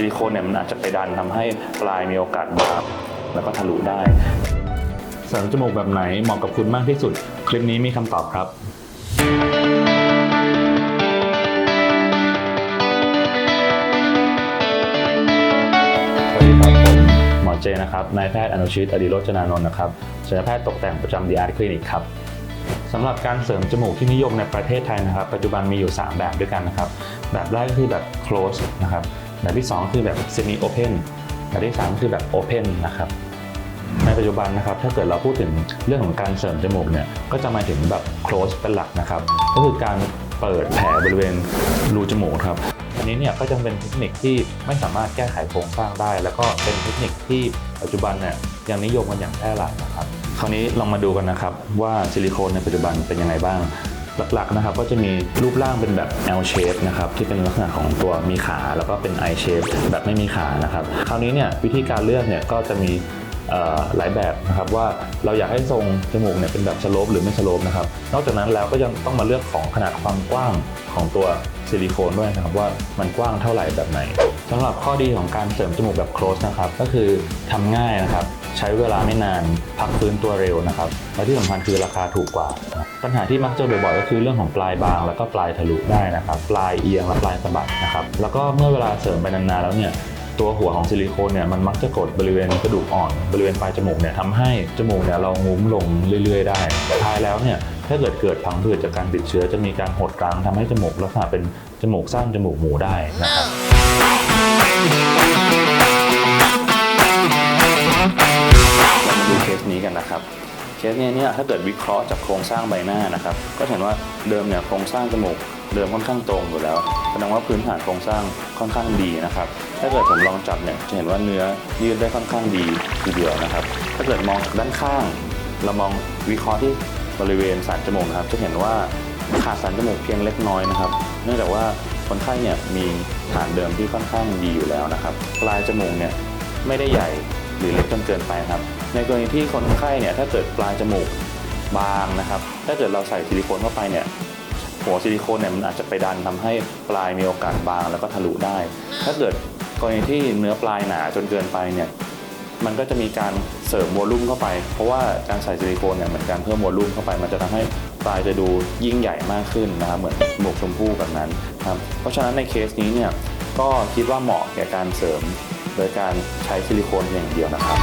ซิลิโคนเนี่ยมันอาจจะไปดันทำให้ปลายมีโอกาสบาดแล้วก็ทะลุได้เสริมจมูกแบบไหนเหมาะกับคุณมากที่สุด คลิปนี้มีคำตอบครับสวัสดีครับผมหมอเจนะครับนายแพทย์อนุชิตอดิโรจนานนท์นะครับศัลยแพทย์ตกแต่งประจำดีอาร์คลินิกครับสำหรับการเสริมจมูกที่นิยมในประเทศไทยนะครับ ปัจจุบันมีอยู่ 3 แบบด้วยกันนะครับ แบบแรกก็คือแบบ close นะครับ แบบที่ 2 คือแบบ semi open แบบที่ 3 คือแบบ open นะครับในปัจจุบันนะครับถ้าเกิดเราพูดถึงเรื่องของการเสริมจมูกเนี่ยก็จะมาถึงแบบ close เป็นหลักนะครับ ก็คือการเปิดแผลบริเวณรูจมูกครับอันนี้เนี่ยก็จะเป็นเทคนิคที่ไม่สามารถแก้ไขโครงสร้างได้ แล้วก็เป็นเทคนิคที่ปัจจุบันเนี่ยยังนิยมกันอย่างแพร่หลายนะครับ คราวนี้ลองมาดูกันนะครับว่าซิลิโคนในปัจจุบันเป็นยังไงบ้าง หลักๆนะครับก็จะมีรูปร่างเป็นแบบ L shape นะครับที่เป็นลักษณะของตัวมีขา แล้วก็เป็น I shape แบบไม่มีขานะครับคราวนี้เนี่ยวิธีการเลือกเนี่ยก็จะมี หลายแบบนะครับว่าเราอยากให้ทรงจมูกเนี่ยเป็นแบบสโลปหรือไม่สโลปนะครับนอกจากนั้นแล้วก็ยังต้องมาเลือกของขนาดความกว้างของตัวซิลิโคนด้วยนะครับว่ามันกว้างเท่าไหร่แบบไหนสำหรับข้อดีของการเสริมจมูกแบบ close นะครับก็คือทำง่ายนะครับใช้เวลาไม่นานพักฟื้นตัวเร็วนะครับและที่สำคัญคือราคาถูกกว่า ปัญหาที่มักเจอบ่อยๆก็คือเรื่องของปลายบาง แล้วก็ปลายทะลุได้นะครับ ปลายเอียงและปลายสะบัดนะครับแล้วก็เมื่อเวลาเสริมไปนานๆแล้วเนี่ย ตัวหัวของซิลิโคนเนี่ยมันมักจะกดบริเวณกระดูกอ่อนบริเวณปลายจมูกเนี่ยทำให้จมูกเนี่ยเรางุ้มลงเรื่อย ๆ ได้ท้ายแล้วเนี่ยถ้าเกิดเกิดพังผืดจากการติดเชื้อจะมีการหดรั้งทำให้จมูกลักษณะเป็นจมูกสั้นจมูกหมูได้นะครับเรามาดูเคสนี้กันนะครับเคสนี้เนี่ยถ้าเกิดวิเคราะห์จากโครงสร้างใบหน้านะครับ ก็เห็นว่าเดิมเนี่ยโครงสร้างจมูก เดิมค่อนข้างตรงอยู่แล้วแสดงว่าพื้นฐานโครงสร้างค่อนข้างดีนะครับ ถ้าเกิดผมลองจับเนี่ยจะเห็นว่าเนื้อยืดได้ค่อนข้างดีทีเดียวนะครับ ถ้าเกิดมองด้านข้าง เรามองวิเคราะห์ที่บริเวณสันจมูกนะครับ จะเห็นว่าขาดสันจมูกเพียงเล็กน้อยนะครับ เนื่องจากว่าคนไข้เนี่ยมีฐานเดิมที่ค่อนข้างดีอยู่แล้วนะครับ ปลายจมูกเนี่ยไม่ได้ใหญ่หรือเล็กจนเกินไปครับ ในกรณีที่คนไข้เนี่ยถ้าเกิดปลายจมูกบางนะครับ ถ้าเกิดเราใส่ซิลิโคนเข้าไปเนี่ย หัวซิลิโคนเนี่ยมันอาจจะไปดันทำให้ปลายมีโอกาสบางแล้วก็ทะลุได้ ถ้าเกิดกรณีที่เนื้อปลายหนาจนเกินไปเนี่ยมันก็จะมีการเสริมวอลลุ่มเข้าไป เพราะว่าการใส่ซิลิโคนเนี่ยเหมือนการเพิ่มวอลลุ่มเข้าไป มันจะทำให้ปลายจะดูยิ่งใหญ่มากขึ้นนะครับเหมือนหมวกชมพู่แบบนั้นครับเพราะฉะนั้นในเคสนี้เนี่ยก็คิดว่าเหมาะแก่การเสริม โดยการใช้ซิลิโคนเพียงอย่างเดียวนะครับ